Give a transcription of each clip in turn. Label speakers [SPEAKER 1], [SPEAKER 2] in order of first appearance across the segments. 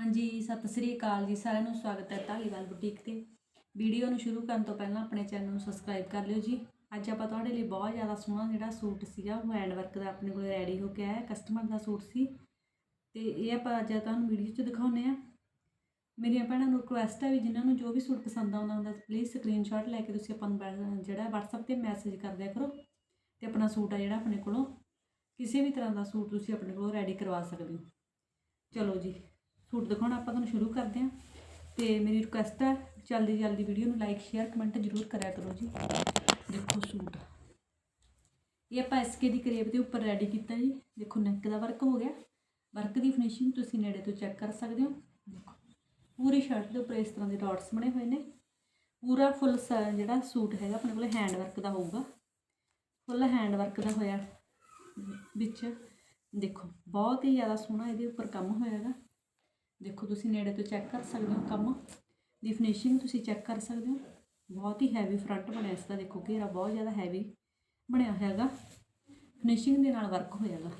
[SPEAKER 1] ਹਾਂਜੀ, ਸਤਿ ਸ੍ਰੀ ਅਕਾਲ ਜੀ, ਸਾਰਿਆਂ ਨੂੰ ਸਵਾਗਤ ਹੈ ਢਾਲੀਵਾਲ ਬੁਟੀਕ ਤੇ। ਵੀਡੀਓ ਨੂੰ ਸ਼ੁਰੂ ਕਰਨ ਤੋਂ ਪਹਿਲਾਂ ਆਪਣੇ ਚੈਨਲ ਨੂੰ ਸਬਸਕ੍ਰਾਈਬ ਕਰ ਲਿਓ ਜੀ। ਅੱਜ ਆਪਾਂ ਤੁਹਾਡੇ ਲਈ ਬਹੁਤ ਜ਼ਿਆਦਾ ਸੋਹਣਾ ਜਿਹੜਾ ਸੂਟ ਸੀਗਾ, ਉਹ ਹੈਂਡ ਵਰਕ ਦਾ ਆਪਣੇ ਕੋਲ ਰੈਡੀ ਹੋ ਕੇ ਆਇਆ ਕਸਟਮਰ ਦਾ ਸੂਟ ਸੀ। ਤੇ ਇਹ ਆਪਾਂ ਅੱਜ ਤੁਹਾਨੂੰ ਵੀਡੀਓ 'ਚ ਦਿਖਾਉਂਦੇ ਆ ਮੇਰੀਆਂ ਭੈਣਾਂ ਨੂੰ ਰਿਕੁਐਸਟ ਹੈ ਵੀ ਜਿਨ੍ਹਾਂ ਨੂੰ ਜੋ ਵੀ ਸੂਟ ਪਸੰਦ ਆਉਂਦਾ ਹੁੰਦਾ ਪਲੀਜ਼ ਸਕਰੀਨਸ਼ਾਟ ਲੈ ਕੇ ਤੁਸੀਂ ਆਪਾਂ ਨੂੰ ਜਿਹੜਾ WhatsApp ਤੇ ਮੈਸੇਜ ਕਰ ਦਿਆ ਕਰੋ ਤੇ ਆਪਣਾ ਸੂਟ ਆ ਜਿਹੜਾ ਆਪਣੇ ਕੋਲੋਂ ਕਿਸੇ ਵੀ ਤਰ੍ਹਾਂ ਦਾ ਸੂਟ ਤੁਸੀਂ ਆਪਣੇ ਕੋਲੋਂ ਰੈਡੀ ਕਰਵਾ ਸਕਦੇ ਹੋ। ਚਲੋ ਜੀ ਸੂਟ ਦਿਖਾਉਣਾ ਆਪਾਂ ਤੁਹਾਨੂੰ ਸ਼ੁਰੂ ਕਰਦੇ ਹਾਂ। ਤੇ ਮੇਰੀ ਰਿਕੁਐਸਟ ਹੈ, ਜਲਦੀ ਜਲਦੀ ਵੀਡੀਓ ਨੂੰ ਲਾਈਕ ਸ਼ੇਅਰ ਕਮੈਂਟ ਜ਼ਰੂਰ ਕਰਿਆ ਕਰੋ ਜੀ। ਦੇਖੋ ਸੂਟ। ਇਹ ਆਪਾਂ ਐਸਕੇ ਦੀ ਕਰੇਬ ਦੇ ਉੱਪਰ ਰੈਡੀ ਕੀਤਾ ਜੀ। ਦੇਖੋ ਨੈਕ ਦਾ ਵਰਕ ਹੋ ਗਿਆ। ਵਰਕ ਦੀ ਫਿਨਿਸ਼ਿੰਗ ਤੁਸੀਂ ਨੇੜੇ ਤੋਂ ਚੈੱਕ ਕਰ ਸਕਦੇ ਹੋ। ਦੇਖੋ, ਪੂਰੀ ਸ਼ਰਟ ਦੇ ਉੱਪਰ ਇਸ ਤਰ੍ਹਾਂ ਦੇ ਡਾਟਸ ਬਣੇ ਹੋਏ ਨੇ। ਪੂਰਾ ਫੁੱਲ ਜਿਹੜਾ ਸੂਟ ਹੈਗਾ, ਆਪਣੇ ਕੋਲ ਹੈਂਡ ਵਰਕ ਦਾ ਹੋਊਗਾ। ਫੁੱਲ ਹੈਂਡ ਵਰਕ ਦਾ ਹੋਇਆ। ਵਿੱਚ ਦੇਖੋ, ਬਹੁਤ ਹੀ ਜ਼ਿਆਦਾ ਸੋਹਣਾ ਇਹਦੇ ਉੱਪਰ ਕੰਮ ਹੋਇਆ ਹੈਗਾ। ਦੇਖੋ ਤੁਸੀਂ ਨੇੜੇ ਤੋਂ ਚੈੱਕ ਕਰ ਸਕਦੇ ਹੋ ਕੰਮ। ਦੀ ਫਿਨਿਸ਼ਿੰਗ ਤੁਸੀਂ ਚੈੱਕ ਕਰ ਸਕਦੇ ਹੋ। ਬਹੁਤ ਹੀ ਹੈਵੀ ਫਰੰਟ ਬਣਿਆ ਇਸ ਦਾ, ਦੇਖੋ ਘੇਰਾ ਬਹੁਤ ਜ਼ਿਆਦਾ ਹੈਵੀ ਬਣਿਆ ਹੋਇਆ ਹੈਗਾ ਫਿਨਿਸ਼ਿੰਗ ਦੇ ਨਾਲ ਵਰਕ ਹੋਇਆ ਹੈਗਾ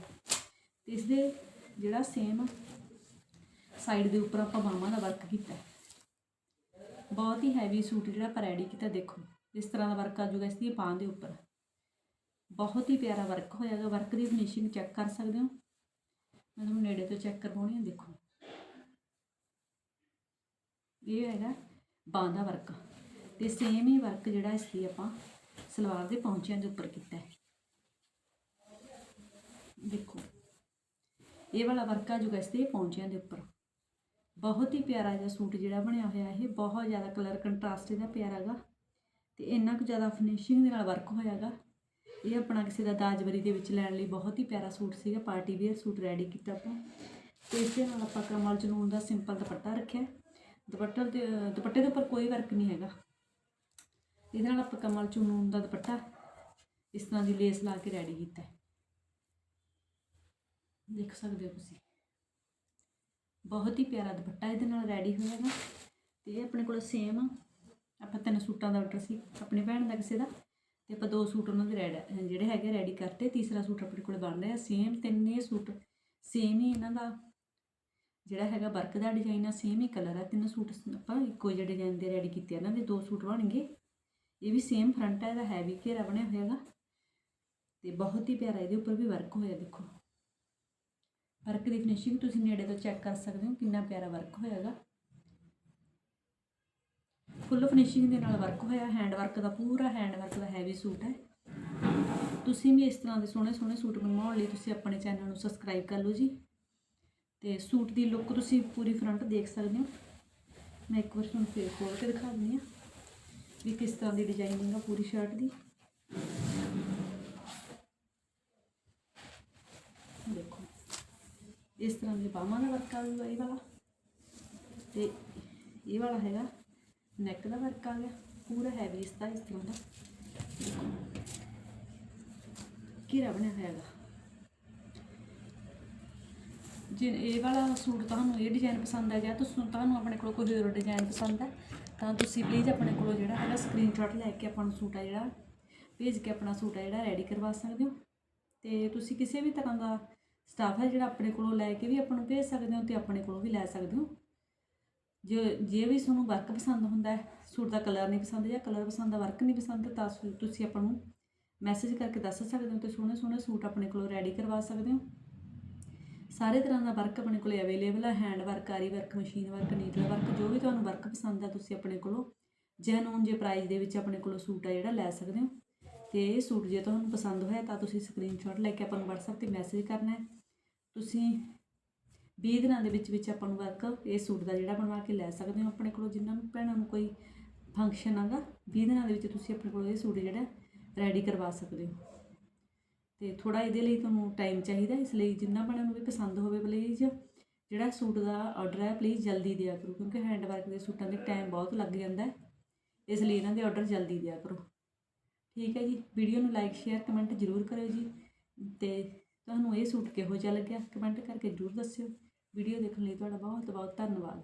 [SPEAKER 1] ਤੇ ਇਸ ਦੇ ਜਿਹੜਾ ਸੇਮ ਸਾਈਡ ਦੇ ਉੱਪਰ ਆਪਾਂ ਬਾਹਾਂ ਦਾ ਵਰਕ ਕੀਤਾ। ਬਹੁਤ ਹੀ ਹੈਵੀ ਸੂਟ ਜਿਹੜਾ ਆਪਾਂ ਰੈਡੀ ਕੀਤਾ, ਦੇਖੋ। ਇਸ ਤਰ੍ਹਾਂ ਦਾ ਵਰਕ ਆ ਜਾਊਗਾ ਇਸ ਦੀ ਬਾਹਾਂ ਦੇ ਉੱਪਰ। ਬਹੁਤ ਹੀ ਪਿਆਰਾ ਵਰਕ ਹੋਇਆ ਹੈਗਾ ਵਰਕ ਦੀ ਫਿਨਿਸ਼ਿੰਗ ਚੈੱਕ ਕਰ ਸਕਦੇ ਹੋ। ਮੈਂ ਤੁਹਾਨੂੰ ਨੇੜੇ ਤੋਂ ਚੈੱਕ ਕਰਵਾਉਣੀ ਹੈ ਦੇਖੋ। ਇਹ ਹੈਗਾ ਬਾਂਹ ਦਾ ਵਰਕ। ਤੇ ਸੇਮ ਹੀ ਵਰਕ ਜਿਹੜਾ ਇਸ ਦੀ ਆਪਾਂ ਸਲਵਾਰ ਦੇ ਪੌਂਚਿਆਂ ਦੇ ਉੱਪਰ ਕੀਤਾ ਹੈ। ਦੇਖੋ, ਇਹ ਵਾਲਾ ਵਰਕ ਆ ਜੂਗਾ ਇਸ ਦੇ ਪੌਂਚਿਆਂ ਦੇ ਉੱਪਰ। ਬਹੁਤ ਹੀ ਪਿਆਰਾ ਜਿਹਾ ਸੂਟ ਜਿਹੜਾ ਬਣਿਆ ਹੋਇਆ ਇਹ, ਬਹੁਤ ਜ਼ਿਆਦਾ ਕਲਰ ਕੰਟਰਾਸਟ ਇਹਦਾ ਪਿਆਰਾ ਹੈਗਾ। ਤੇ ਇੰਨਾ ਕੁ ਜ਼ਿਆਦਾ ਫਿਨਿਸ਼ਿੰਗ ਦੇ ਨਾਲ ਵਰਕ ਹੋਇਆ ਹੈਗਾ। ਇਹ ਆਪਣਾ ਕਿਸੇ ਦਾ ਦਾਜਵਰੀ ਦੇ ਵਿੱਚ ਲੈਣ ਲਈ ਬਹੁਤ ਹੀ ਪਿਆਰਾ ਸੂਟ ਸੀਗਾ, ਪਾਰਟੀ ਵੇਅਰ ਸੂਟ ਰੈਡੀ ਕੀਤਾ ਆਪਾਂ। ਤੇ ਇਸ ਦੇ ਨਾਲ ਆਪਾਂ ਕਮਲ ਜਨੂਨ ਦਾ ਸਿੰਪਲ ਦੁਪੱਟਾ ਰੱਖਿਆ। ਦੁਪੱਟੇ ਦੇ ਦੁਪੱਟੇ ਦੇ ਉੱਪਰ ਕੋਈ ਵਰਕ ਨਹੀਂ ਹੈਗਾ। ਇਹਦੇ ਨਾਲ ਆਪਾਂ ਕਮਲ, ਚੁਨੂਨ ਦਾ ਦੁਪੱਟਾ ਇਸ ਤਰ੍ਹਾਂ ਦੀ ਲੇਸ ਲਾ ਕੇ ਰੈਡੀ ਕੀਤਾ ਹੈ। ਦੇਖ ਸਕਦੇ ਹੋ ਤੁਸੀਂ। ਬਹੁਤ ਹੀ ਪਿਆਰਾ ਦੁਪੱਟਾ ਇਹਦੇ ਨਾਲ ਰੈਡੀ ਹੋਇਆਗਾ ਤੇ ਇਹ ਆਪਣੇ ਕੋਲ ਸੇਮ ਆਪਾਂ ਤਿੰਨ ਸੂਟਾਂ ਦਾ ਆਰਡਰ ਸੀ, ਆਪਣੀ ਭੈਣ ਦਾ ਕਿਸੇ ਦਾ। ਤੇ ਆਪਾਂ ਦੋ ਸੂਟ ਉਹਨਾਂ ਦੇ ਰੈਡ ਜਿਹੜੇ ਹੈਗੇ ਰੈਡੀ ਕਰਤੇ। ਤੀਸਰਾ ਸੂਟ ਆਪਣੇ ਕੋਲ ਬਣ ਰਿਹਾ ਸੇਮ ਤਿੰਨੇ ਸੂਟ ਸੇਮ ਹੀ ਇਹਨਾਂ ਦਾ ਜਿਹੜਾ ਹੈਗਾ ਵਰਕ ਦਾ ਡਿਜ਼ਾਈਨ ਆ ਸੇਮ ਹੀ ਕਲਰ ਆ। ਤਿੰਨ ਸੂਟ ਆਪਾਂ ਇੱਕੋ ਜਿਹੇ ਡਿਜ਼ਾਈਨ ਦੇ ਰੈਡੀ ਕੀਤੇ ਆ। ਇਹਨਾਂ ਦੇ ਦੋ ਸੂਟ ਬਣਨਗੇ ਇਹ ਵੀ ਸੇਮ ਫਰੰਟ ਹੈ ਇਹਦਾ ਹੈਵੀ ਘੇਰਾ ਬਣਿਆ ਹੋਇਆ ਹੋਇਆਗਾ ਤੇ ਬਹੁਤ ਹੀ ਪਿਆਰਾ, ਇਹਦੇ ਉੱਪਰ ਵੀ ਵਰਕ ਹੋਇਆ, ਦੇਖੋ। ਵਰਕ ਦੀ ਫਿਨਿਸ਼ਿੰਗ ਤੁਸੀਂ ਨੇੜੇ ਤੋਂ ਚੈੱਕ ਕਰ ਸਕਦੇ ਹੋ, ਕਿੰਨਾ ਪਿਆਰਾ ਵਰਕ ਹੋਇਆ ਹੋਇਆਗਾ ਫੁੱਲ ਫਿਨਿਸ਼ਿੰਗ ਦੇ ਨਾਲ ਵਰਕ ਹੋਇਆ ਹੈਂਡ ਵਰਕ ਦਾ ਪੂਰਾ ਹੈਂਡ ਵਰਕ ਦਾ ਹੈਵੀ ਸੂਟ ਹੈ। ਤੁਸੀਂ ਵੀ ਇਸ ਤਰ੍ਹਾਂ ਦੇ ਸੋਹਣੇ ਸੋਹਣੇ ਸੂਟ ਬਣਵਾਉਣ ਲਈ ਤੁਸੀਂ ਆਪਣੇ ਚੈਨਲ ਨੂੰ ਸਬਸਕ੍ਰਾਈਬ ਕਰ ਲਓ ਜੀ। ਤੇ ਸੂਟ ਦੀ ਲੁੱਕ ਤੁਸੀਂ ਪੂਰੀ ਫਰੰਟ ਦੇਖ ਸਕਦੇ ਹੋ। ਮੈਂ ਇੱਕ ਵਾਰ ਤੁਹਾਨੂੰ ਫੇਰ ਖੋਲ ਕੇ ਦਿਖਾ ਦਿੰਦੀ ਹਾਂ ਵੀ ਕਿਸ ਤਰ੍ਹਾਂ ਦੀ ਡਿਜ਼ਾਈਨਿੰਗ ਆ ਪੂਰੀ ਸ਼ਰਟ ਦੀ। ਦੇਖੋ, ਇਸ ਤਰ੍ਹਾਂ ਦੇ ਬਾਹਾਂ ਦਾ ਵਰਕ ਆ ਗਿਆ ਇਹ ਵਾਲਾ। ਤੇ ਇਹ ਵਾਲਾ ਹੈਗਾ ਨੈਕ ਦਾ ਵਰਕ ਆ ਗਿਆ, ਪੂਰਾ ਹੈਵੀ ਇਸ ਦਾ ਇਸ ਤਰ੍ਹਾਂ ਦਾ। ਘੇਰਾ ਬਣਿਆ ਹੋਇਆ ਹੈਗਾ। ਜੇ ਇਹ ਵਾਲਾ ਸੂਟ ਤੁਹਾਨੂੰ ਇਹ ਡਿਜ਼ਾਈਨ ਪਸੰਦ ਆ ਗਿਆ ਤੁਸੀਂ ਤੁਹਾਨੂੰ ਆਪਣੇ ਕੋਲ ਕੋਈ ਹੋਰ ਡਿਜ਼ਾਈਨ ਪਸੰਦ ਹੈ ਤਾਂ ਤੁਸੀਂ ਪਲੀਜ਼ ਆਪਣੇ ਕੋਲੋਂ ਜਿਹੜਾ ਹੈਗਾ ਸਕਰੀਨਸ਼ਾਟ ਲੈ ਕੇ ਆਪਾਂ ਨੂੰ ਸੂਟ ਆ ਜਿਹੜਾ, ਭੇਜ ਕੇ ਆਪਣਾ ਸੂਟ ਆ ਜਿਹੜਾ ਰੈਡੀ ਕਰਵਾ ਸਕਦੇ ਹੋ। ਤੇ ਤੁਸੀਂ ਕਿਸੇ ਵੀ ਤਰ੍ਹਾਂ ਦਾ ਸਟਾਫ ਹੈ ਜਿਹੜਾ ਆਪਣੇ ਕੋਲੋਂ ਲੈ ਕੇ ਵੀ ਆਪਾਂ ਨੂੰ ਭੇਜ ਸਕਦੇ ਹੋ ਤੇ ਆਪਣੇ ਕੋਲੋਂ ਵੀ ਲੈ ਸਕਦੇ ਹੋ। ਜੇ ਜੇ ਵੀ ਤੁਹਾਨੂੰ ਵਰਕ ਪਸੰਦ ਹੁੰਦਾ ਹੈ ਸੂਟ ਦਾ ਕਲਰ ਨਹੀਂ ਪਸੰਦ ਜਾਂ ਕਲਰ ਪਸੰਦ ਦਾ ਵਰਕ ਨਹੀਂ ਪਸੰਦ, ਤਾਂ ਸੁ- ਤੁਸੀਂ ਆਪਾਂ ਨੂੰ ਮੈਸੇਜ ਕਰਕੇ ਦੱਸ ਸਕਦੇ ਹੋ ਤੇ ਸੋਹਣੇ ਸੋਹਣੇ ਸੂਟ ਆਪਣੇ ਕੋਲੋਂ ਰੈਡੀ ਕਰਵਾ ਸਕਦੇ ਹੋ। ਸਾਰੇ ਤਰ੍ਹਾਂ ਦਾ ਵਰਕ ਆਪਣੇ ਕੋਲੇ ਅਵੇਲੇਬਲ ਹੈ hand work aari work machine work needle work ਜੋ ਵੀ ਤੁਹਾਨੂੰ ਵਰਕ ਪਸੰਦ ਆ ਤੁਸੀਂ ਆਪਣੇ ਕੋਲੋਂ ਜੈਨੂਨ ਜੇ ਪ੍ਰਾਈਸ ਦੇ ਵਿੱਚ ਆਪਣੇ ਕੋਲੋਂ ਸੂਟ ਆ ਜਿਹੜਾ ਲੈ ਸਕਦੇ ਹੋ। ਤੇ ਇਹ ਸੂਟ ਜੇ ਤੁਹਾਨੂੰ ਪਸੰਦ ਹੋਇਆ ਤਾਂ ਤੁਸੀਂ ਸਕਰੀਨਸ਼ਾਟ ਲੈ ਕੇ ਆਪਾਂ ਨੂੰ WhatsApp ਤੇ ਮੈਸੇਜ ਕਰਨਾ ਹੈ। ਤੁਸੀਂ 20 ਦਿਨਾਂ ਦੇ ਵਿੱਚ ਵਿੱਚ ਆਪਾਂ ਨੂੰ ਵਰਕ ਇਹ ਸੂਟ ਦਾ ਜਿਹੜਾ ਬਣਵਾ ਕੇ ਲੈ ਸਕਦੇ ਹੋ ਆਪਣੇ ਕੋਲੋਂ, ਜਿਨ੍ਹਾਂ ਨੂੰ ਭੈਣਾਂ ਨੂੰ ਕੋਈ ਫੰਕਸ਼ਨ ਆਗਾ 20 ਦਿਨਾਂ ਦੇ ਵਿੱਚ ਤੁਸੀਂ ਆਪਣੇ ਕੋਲੋਂ ਇਹ ਸੂਟ ਜਿਹੜਾ ਰੈਡੀ ਕਰਵਾ ਸਕਦੇ ਹੋ। ਤੇ ਥੋੜਾ ਇਹਦੇ ਲਈ ਤੁਹਾਨੂੰ ਟਾਈਮ ਚਾਹੀਦਾ ਇਸ ਲਈ ਜਿੰਨਾ ਭੈਣਾਂ ਨੂੰ ਵੀ ਪਸੰਦ ਹੋਵੇ ਪਲੀਜ਼ ਜਿਹੜਾ ਸੂਟ ਦਾ ਆਰਡਰ ਹੈ ਪਲੀਜ਼ ਜਲਦੀ ਦਿਆ ਕਰੋ, ਕਿਉਂਕਿ ਹੈਂਡ ਵਰਕ ਦੇ ਸੂਟਾਂ ਦੇ ਟਾਈਮ ਬਹੁਤ ਲੱਗ ਜਾਂਦਾ ਹੈ, ਇਸ ਲਈ ਇਹਨਾਂ ਦੇ ਆਰਡਰ ਜਲਦੀ ਦਿਆ ਕਰੋ। ਠੀਕ ਹੈ ਜੀ ਵੀਡੀਓ ਨੂੰ ਲਾਈਕ ਸ਼ੇਅਰ ਕਮੈਂਟ ਜ਼ਰੂਰ ਕਰਿਓ ਜੀ, ਤੇ ਤੁਹਾਨੂੰ ਇਹ ਸੂਟ ਕਿਹੋ ਜਿਹਾ ਲੱਗਿਆ ਕਮੈਂਟ ਕਰਕੇ ਜ਼ਰੂਰ ਦੱਸਿਓ। ਵੀਡੀਓ ਦੇਖਣ ਲਈ ਤੁਹਾਡਾ ਬਹੁਤ ਬਹੁਤ ਧੰਨਵਾਦ।